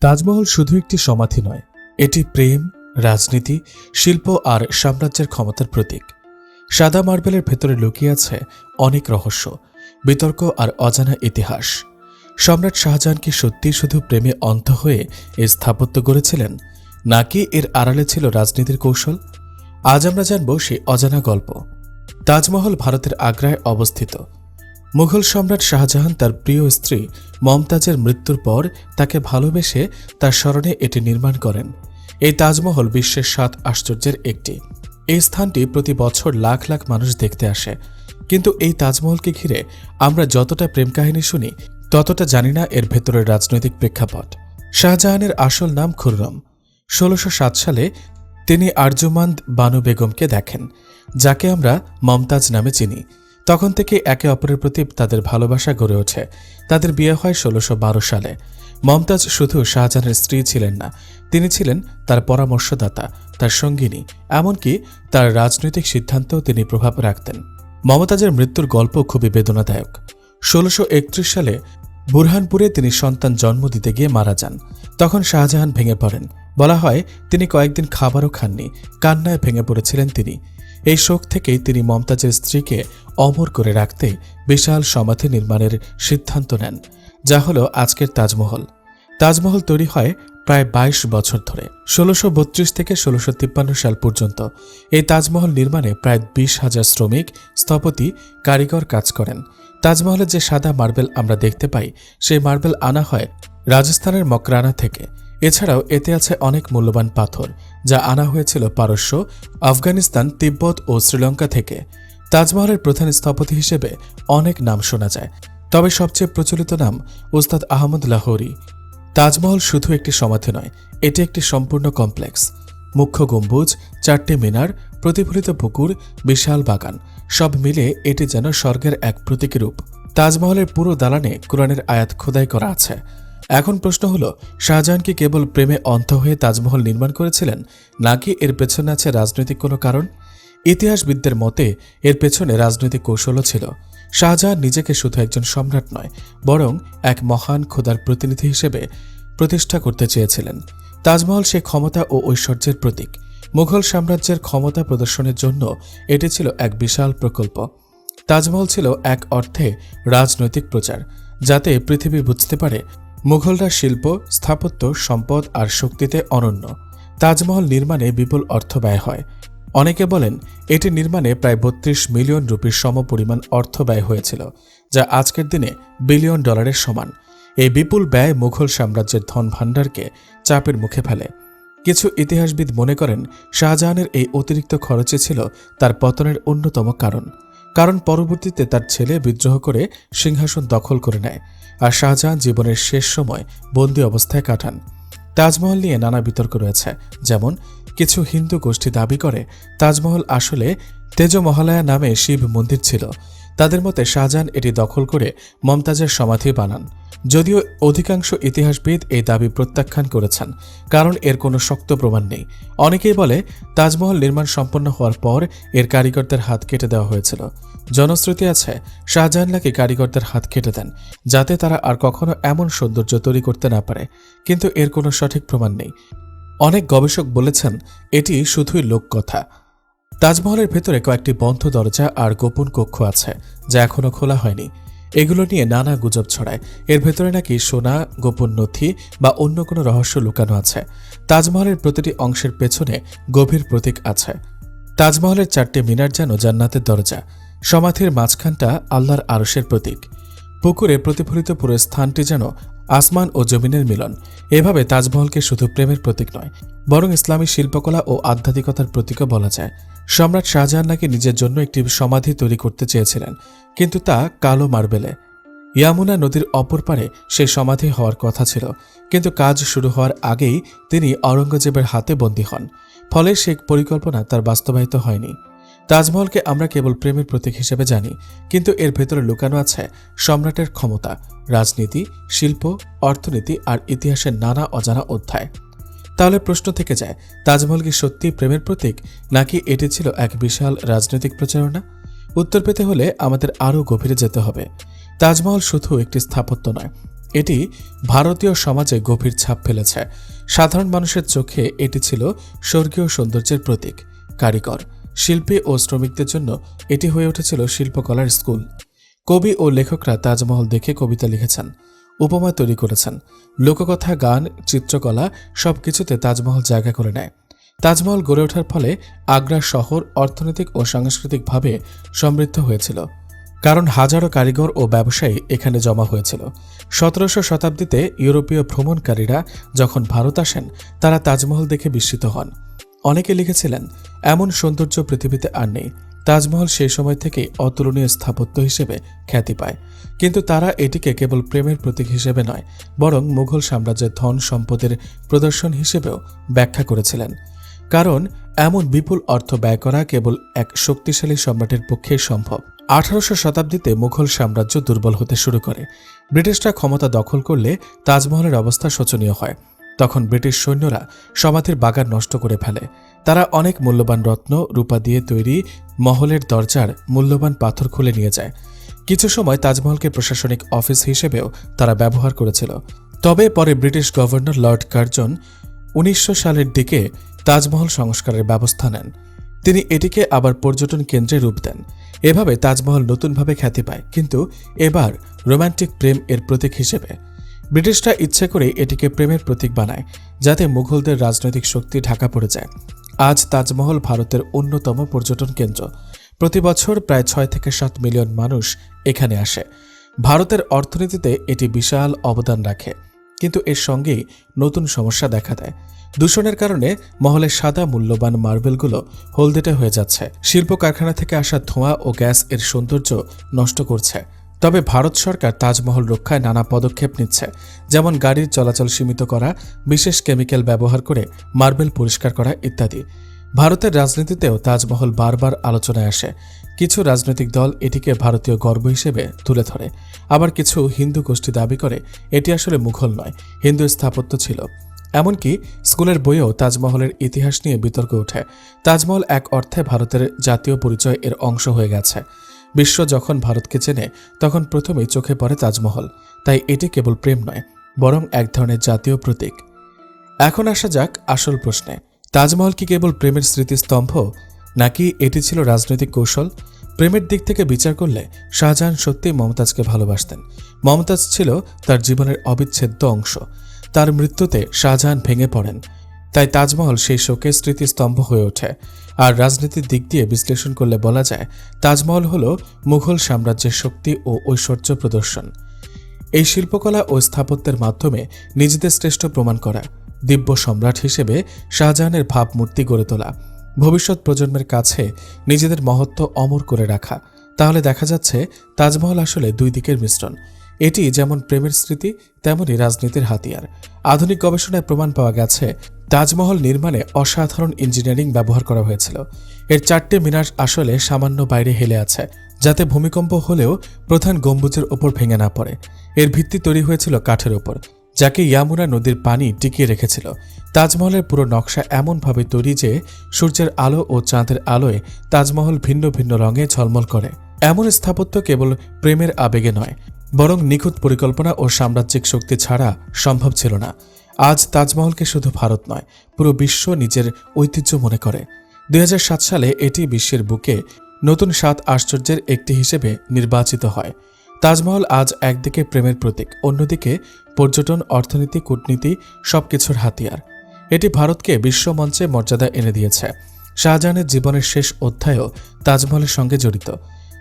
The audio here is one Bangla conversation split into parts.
তাজমহল শুধু একটি সমাধি নয়, এটি প্রেম, রাজনীতি, শিল্প আর সাম্রাজ্যের ক্ষমতার প্রতীক। সাদা মার্বেলের ভেতরে লুকিয়ে আছে অনেক রহস্য, বিতর্ক আর অজানা ইতিহাস। সম্রাট শাহজাহান কি সত্যিই শুধু প্রেমে অন্ধ হয়ে এ স্থাপত্য গড়েছিলেন, নাকি এর আড়ালে ছিল রাজনীতির কৌশল? আজ আমরা জানব সেই অজানা গল্প। তাজমহল ভারতের আগ্রায় অবস্থিত। মুঘল সম্রাট শাহজাহান তার প্রিয় স্ত্রী মমতাজের মৃত্যুর পর তাকে ভালোবেসে তার স্মরণে এটি নির্মাণ করেন। এই তাজমহল বিশ্বের সাত আশ্চর্যের একটি। এই স্থানটি প্রতি বছর লাখ লাখ মানুষ দেখতে আসে। কিন্তু এই তাজমহলকে ঘিরে আমরা যতটা প্রেম কাহিনী শুনি, ততটা জানি না এর ভেতরের রাজনৈতিক প্রেক্ষাপট। শাহজাহানের আসল নাম খুররম। ষোলোশো সালে তিনি আর্যমান্দ বানু বেগমকে দেখেন, যাকে আমরা মমতাজ নামে চিনি। তখন থেকে একে অপরের প্রতি তাদের ভালোবাসা গড়ে ওঠে। তাদের বিয়ে হয় ষোলোশো সালে। মমতাজ শুধু শাহজাহানের স্ত্রী ছিলেন না, তিনি ছিলেন তার পরামর্শদাতা, তার সঙ্গিনী, এমনকি তার রাজনৈতিক সিদ্ধান্তেও তিনি প্রভাব রাখতেন। মমতাজের মৃত্যুর গল্প খুবই বেদনাদায়ক। ষোলোশো সালে বুরহানপুরে তিনি সন্তান জন্ম দিতে গিয়ে মারা যান। তখন শাহজাহান ভেঙে পড়েন। বলা হয়, তিনি কয়েকদিন খাবারও খাননি, কান্নায় ভেঙে পড়েছিলেন তিনি। এই শোক থেকেই তিনি মমতাজের স্ত্রীকে অমর করে রাখতে বিশাল সমাধি নির্মাণের সিদ্ধান্ত নেন, যা হল আজকের তাজমহল। তাজমহল তৈরি হয় প্রায় ২২ বছর ধরে। ষোলোশো বত্রিশ থেকে ষোলোশো তিপ্পান্ন সাল পর্যন্ত এই তাজমহল নির্মাণে প্রায় বিশ হাজার শ্রমিক, স্থপতি, কারিগর কাজ করেন। তাজমহলের যে সাদা মার্বেল আমরা দেখতে পাই, সেই মার্বেল আনা হয় রাজস্থানের মকরানা থেকে। এছাড়াও এতে আছে অনেক মূল্যবান পাথর, যা আনা হয়েছিল পারস্য, আফগানিস্তান, তিব্বত ও শ্রীলঙ্কা থেকে। তাজমহলের প্রধান স্থপতি হিসেবে অনেক নাম শোনা যায়। তবে সবচেয়ে প্রচলিত নাম উস্তাদ আহমদ লাহোরি। তাজমহল শুধু একটি সমাধি নয়, এটি একটি সম্পূর্ণ কমপ্লেক্স। মুখ্য গম্বুজ, চারটি মিনার, প্রতিফলিত পুকুর, বিশাল বাগান, সব মিলে এটি যেন স্বর্গের এক প্রতীকী রূপ। তাজমহলের পুরো দালানে কোরআনের আয়াত খোদাই করা আছে। এখন প্রশ্ন হল, শাহজাহান কি কেবল প্রেমে অন্ধ হয়ে তাজমহল নির্মাণ করেছিলেন, নাকি এর পেছনে আছে রাজনৈতিক কোনো কারণ? ইতিহাসবিদদের মতে, এর পেছনে রাজনৈতিক কৌশলও ছিল। শাহজাহান নিজেকে শুধু একজন সম্রাট নয়, বরং এক মহান খোদার প্রতিনিধি হিসেবে প্রতিষ্ঠা করতে চেয়েছিলেন। তাজমহল সে ক্ষমতা ও ঐশ্বর্যের প্রতীক। মুঘল সাম্রাজ্যের ক্ষমতা প্রদর্শনের জন্য এটি ছিল এক বিশাল প্রকল্প। তাজমহল ছিল এক অর্থে রাজনৈতিক প্রচার, যাতে পৃথিবী বুঝতে পারে মুঘলরা শিল্প, স্থাপত্য, সম্পদ আর শক্তিতে অনন্য। তাজমহল নির্মাণে বিপুল অর্থ ব্যয় হয়। অনেকে বলেন, এটি নির্মাণে প্রায় বত্রিশ মিলিয়ন রুপির সমপরিমাণ অর্থ ব্যয় হয়েছিল, যা আজকের দিনে বিলিয়ন ডলারের সমান। এই বিপুল ব্যয় মুঘল সাম্রাজ্যের ধন ভাণ্ডারকে চাপের মুখে ফেলে। কিছু ইতিহাসবিদ মনে করেন, শাহজাহানের এই অতিরিক্ত খরচে ছিল তার পতনের অন্যতম কারণ। কারণ পরবর্তীতে তার ছেলে বিদ্রোহ করে সিংহাসন দখল করে নেয় আর শাহজাহান জীবনের শেষ সময় বন্দী অবস্থায় কাটান। তাজমহল নিয়ে নানা বিতর্ক রয়েছে, যেমন কিছু হিন্দু গোষ্ঠী দাবি করে, তাজমহল আসলে তেজমহালয়া নামে শিব মন্দির ছিল। তাদের মতে শাহজাহান এটি দখল করে মমতাজের সমাধি বানান। যদিও অধিকাংশ ইতিহাসবিদ এই দাবি প্রত্যাখ্যান করেছেন, কারণ এর কোনো শক্ত প্রমাণ নেই। অনেকেই বলে, তাজমহল নির্মাণ সম্পন্ন হওয়ার পর এর কারিগরদের হাত কেটে দেওয়া হয়েছিল। জনশ্রুতি আছে, শাহজাহান নাকি কারিগরদের হাত কেটে দেন, যাতে তারা আর কখনো এমন সৌন্দর্য তৈরি করতে না পারে। কিন্তু এর কোনো সঠিক প্রমাণ নেই। অনেক গবেষক বলেছেন, এটি শুধুই লোককথা। তাজমহলের ভেতরে কয়েকটি বন্ধ দরজা আর গোপন কক্ষ আছে, যা এখনও খোলা হয়নি। এগুলো নিয়ে নানা গুজব ছড়ায়। এর ভেতরে নাকি সোনা, গোপন নথি বা অন্য কোনো রহস্য লুকানো আছে। তাজমহলের প্রতিটি অংশের পেছনে গভীর প্রতীক আছে। তাজমহলের চারটি মিনার যেন জান্নাতের দরজা। সমাধির মাঝখানটা আল্লাহর আরসের প্রতীক। পুকুরে প্রতিফলিত পুরো স্থানটি যেন আসমান ও জমিনের মিলন। এভাবে তাজমহলকে শুধু প্রেমের প্রতীক নয়, বরং ইসলামী শিল্পকলা ও আধ্যাত্মিকতার প্রতীকও বলা যায়। সম্রাট শাহজাহান নাকি নিজের জন্য একটি সমাধি তৈরি করতে চেয়েছিলেন, কিন্তু তা কালো মার্বেলে। ইয়ামুনা নদীর অপর পারে সেই সমাধি হওয়ার কথা ছিল, কিন্তু কাজ শুরু হওয়ার আগেই তিনি অরঙ্গজেবের হাতে বন্দী হন, ফলে সে পরিকল্পনা তার বাস্তবায়িত হয়নি। তাজমহলকে আমরা কেবল প্রেমের প্রতীক হিসেবে জানি, কিন্তু এর ভেতরে লুকানো আছে সম্রাটের ক্ষমতা, রাজনীতি, শিল্প, অর্থনীতি আর ইতিহাসের নানা অজানা অধ্যায়। তাহলে প্রশ্ন থেকে যায়, তাজমহল কি সত্যি প্রেমের প্রতীক, নাকি এটি ছিল এক বিশাল রাজনৈতিক প্রচারণা? উত্তর পেতে হলে আমাদের আরও গভীরে যেতে হবে। তাজমহল শুধু একটি স্থাপত্য নয়, এটি ভারতীয় সমাজে গভীর ছাপ ফেলেছে। সাধারণ মানুষের চোখে এটি ছিল স্বর্গীয় সৌন্দর্যের প্রতীক, কারিগর, শিল্পী ও শ্রমিকদের জন্য এটি হয়ে উঠেছিল শিল্পকলার স্কুল। কবি ও লেখকরা তাজমহল দেখে কবিতা লিখেছেন। উপমা তৈরি করেছেন। লোককথা, গান, চিত্রকলা সবকিছুতে তাজমহল জায়গা করে নেয়। তাজমহল গড়ে ওঠার ফলে আগ্রা শহর অর্থনৈতিক ও সাংস্কৃতিকভাবে সমৃদ্ধ হয়েছিল। কারণ হাজারো কারিগর ও ব্যবসায়ী এখানে জমা হয়েছিল। সতেরোশো শতাব্দীতে ইউরোপীয় ভ্রমণকারীরা যখন ভারত আসেন, তারা তাজমহল দেখে বিস্মিত হন। অনেকে লিখেছিলেন, এমন সৌন্দর্য পৃথিবীতে আর নেই। তাজমহল সেই সময় থেকেই অতুলনীয় স্থাপত্য হিসেবে খ্যাতি পায়। কিন্তু তারা এটিকে কেবল প্রেমের প্রতীক হিসেবে নয়, বরং মুঘল সাম্রাজ্যের ধন সম্পদের প্রদর্শন হিসেবেও ব্যাখ্যা করেছিলেন। কারণ এমন বিপুল অর্থ ব্যয় করা কেবল এক শক্তিশালী সম্রাটের পক্ষেই সম্ভব। আঠারোশো শতাব্দীতে মুঘল সাম্রাজ্য দুর্বল হতে শুরু করে। ব্রিটিশরা ক্ষমতা দখল করলে তাজমহলের অবস্থা শোচনীয় হয়। তখন ব্রিটিশ সৈন্যরা সমাধির বাগান নষ্ট করে ফেলে। তারা অনেক মূল্যবান রত্ন, রূপা দিয়ে তৈরি মহলের দরজার মূল্যবান পাথর খুলে নিয়ে যায়। কিছু সময় তাজমহলকে প্রশাসনিক অফিস হিসেবেও তারা ব্যবহার করেছিল। তবে পরে ব্রিটিশ গভর্নর লর্ড কার্জন উনিশশো সালের দিকে তাজমহল সংস্কারের ব্যবস্থা নেন। তিনি এটিকে আবার পর্যটন কেন্দ্রে রূপ দেন। এভাবে তাজমহল নতুনভাবে খ্যাতি পায়। কিন্তু এবার রোমান্টিক প্রেম এর প্রতীক হিসেবে ব্রিটিশরা ইচ্ছে করে এটিকে প্রেমের প্রতীক বানায়, যাতে মুঘলদের রাজনৈতিক শক্তি ঢাকা পড়ে যায়। আজ তাজমহল ভারতের অন্যতম পর্যটন কেন্দ্র। প্রতি বছর প্রায় ছয় থেকে সাত মিলিয়ন মানুষ এখানে আসে। ভারতের অর্থনীতিতে এটি বিশাল অবদান রাখে। কিন্তু এর সঙ্গেই নতুন সমস্যা দেখা দেয়। দূষণের কারণে মহলের সাদা মূল্যবান মার্বেলগুলো হলদেটে হয়ে যাচ্ছে। শিল্প কারখানা থেকে আসা ধোঁয়া ও গ্যাস এর সৌন্দর্য নষ্ট করছে। তবে ভারত সরকার তাজমহল রক্ষায় নানা পদক্ষেপ নিচ্ছে, যেমন গাড়ির চলাচল সীমিত করা, বিশেষ কেমিক্যাল ব্যবহার করে মার্বেল পরিষ্কার করা ইত্যাদি। ভারতের রাজনীতিতেও তাজমহল বারবার আলোচনায় আসে। কিছু রাজনৈতিক দল এটিকে ভারতীয় গর্ব হিসেবে তুলে ধরে। আবার কিছু হিন্দু গোষ্ঠী দাবি করে এটি আসলে মুঘল নয়, হিন্দু স্থাপত্য ছিল। এমনকি স্কুলের বইয়েও তাজমহলের ইতিহাস নিয়ে বিতর্ক ওঠে তাজমহল এক অর্থে ভারতের জাতীয় পরিচয় এর অংশ হয়ে গেছে। বিশ্ব যখন ভারতকে চেনে, তখন প্রথমেই চোখে পড়ে তাজমহল। তাই এটি কেবল প্রেম নয়, বরং এক ধরনের জাতীয় প্রতীক। এখন আসা যাক আসল প্রশ্নে, তাজমহল কি কেবল প্রেমের স্মৃতিস্তম্ভ, নাকি এটি ছিল রাজনৈতিক কৌশল? প্রেমের দিক থেকে বিচার করলে শাহজাহান সত্যিই মমতাজকে ভালোবাসতেন। মমতাজ ছিল তার জীবনের অবিচ্ছেদ্য অংশ। তার মৃত্যুতে শাহজাহান ভেঙে পড়েন। তাই তাজমহল সেই শোকের স্মৃতিস্তম্ভ হয়ে ওঠে। আর রাজনীতির দিক দিয়ে বিশ্লেষণ করলে বলা যায়, তাজমহল হল মুঘল সাম্রাজ্যের শক্তি ও ঐশ্বর্য প্রদর্শন। এই শিল্পকলা ও স্থাপত্যের মাধ্যমে নিজেদের শ্রেষ্ঠ প্রমাণ করা, দিব্য সম্রাট হিসেবে শাহজাহানের ভাবমূর্তি গড়ে তোলা, ভবিষ্যৎ প্রজন্মের কাছে নিজেদের মহত্ব অমর করে রাখা। তাহলে দেখা যাচ্ছে, তাজমহল আসলে দুই দিকের মিশ্রণ। এটি যেমন প্রেমের স্মৃতি তেমনই রাজনীতির হাতিয়ার। আধুনিক গবেষণায় প্রমাণ পাওয়া গেছে তাজমহল নির্মাণে অসাধারণ ইঞ্জিনিয়ারিং ব্যবহার করা হয়েছিল। এর চারটে মিনার আসলে সামান্য বাইরে হেলে আছে, যাতে ভূমিকম্প হলেও প্রধান গম্বুজের ওপর ভেঙে না পড়ে। এর ভিত্তি তৈরি হয়েছিল কাঠের ওপর, যাকে ইয়ামুনা নদীর পানি টিকিয়ে রেখেছিল। তাজমহলের পুরো নকশা এমনভাবে তৈরি যে সূর্যের আলো ও চাঁদের আলোয় তাজমহল ভিন্ন ভিন্ন রঙে ঝলমল করে। এমন স্থাপত্য কেবল প্রেমের আবেগে নয়, বরং নিখুঁত পরিকল্পনা ও সাম্রাজ্যিক শক্তি ছাড়া সম্ভব ছিল না। আজ তাজমহলকে শুধু ভারত নয়, পুরো বিশ্ব নিজের ঐতিহ্য মনে করে। দুই হাজার সাত সালে এটি বিশ্বের বুকে নতুন সাত আশ্চর্যের একটি হিসেবে নির্বাচিত হয়। তাজমহল আজ একদিকে প্রেমের প্রতীক, অন্যদিকে পর্যটন, অর্থনীতি, কূটনীতি সবকিছুর হাতিয়ার। এটি ভারতকে বিশ্বমঞ্চে মর্যাদা এনে দিয়েছে। শাহজাহানের জীবনের শেষ অধ্যায়ও তাজমহলের সঙ্গে জড়িত।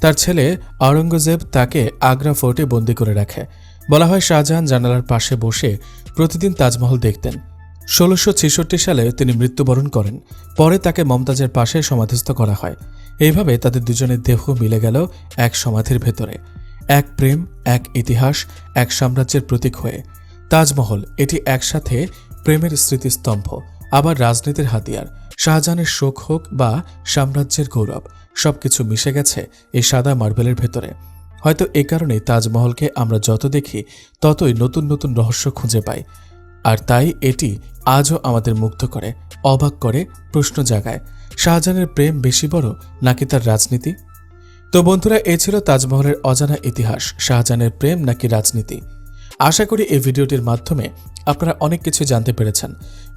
তার ছেলে আওরঙ্গজেব তাকে আগ্রা ফোর্টে বন্দি করে রাখে। বলা হয় শাহজাহান জানালার পাশে বসে প্রতিদিন তাজমহল দেখতেন। ষোলোশো ছেষট্টি সালে তিনি মৃত্যুবরণ করেন। পরে তাকে মমতাজের পাশে সমাধিস্থ করা হয়। এইভাবে তাদের দুজনের দেহ মিলে গেল এক সমাধির ভেতরে। এক প্রেম, এক ইতিহাস, এক সাম্রাজ্যের প্রতীক হয়ে। তাজমহল, এটি একসাথে প্রেমের স্মৃতিস্তম্ভ, আবার রাজনীতির হাতিয়ার। শাহজাহানের শোক হোক বা সাম্রাজ্যের গৌরব, সবকিছু মিশে গেছে এই সাদা মার্বেলের ভেতরে। হয়তো এ কারণে তাজমহলকে আমরা যত দেখি, ততই নতুন নতুন রহস্য খুঁজে পাই। আর তাই এটি আজও আমাদের মুগ্ধ করে, অবাক করে প্রশ্ন জাগায়, শাহজাহানের প্রেম বেশি বড় নাকি তার রাজনীতি? তো বন্ধুরা, এ ছিল তাজমহলের অজানা ইতিহাস, শাহজাহানের প্রেম নাকি রাজনীতি। আশা করি এই ভিডিওটির মাধ্যমে আপনারা অনেক কিছু জানতে পেরেছেন।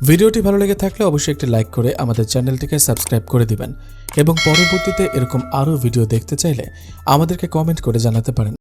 ভিডিওটি ভালো লেগে থাকলে অবশ্যই একটি লাইক করে আমাদের চ্যানেলটিকে সাবস্ক্রাইব করে দিবেন। এবং পরবর্তীতে এরকম আরও ভিডিও দেখতে চাইলে আমাদেরকে কমেন্ট করে জানাতে পারেন।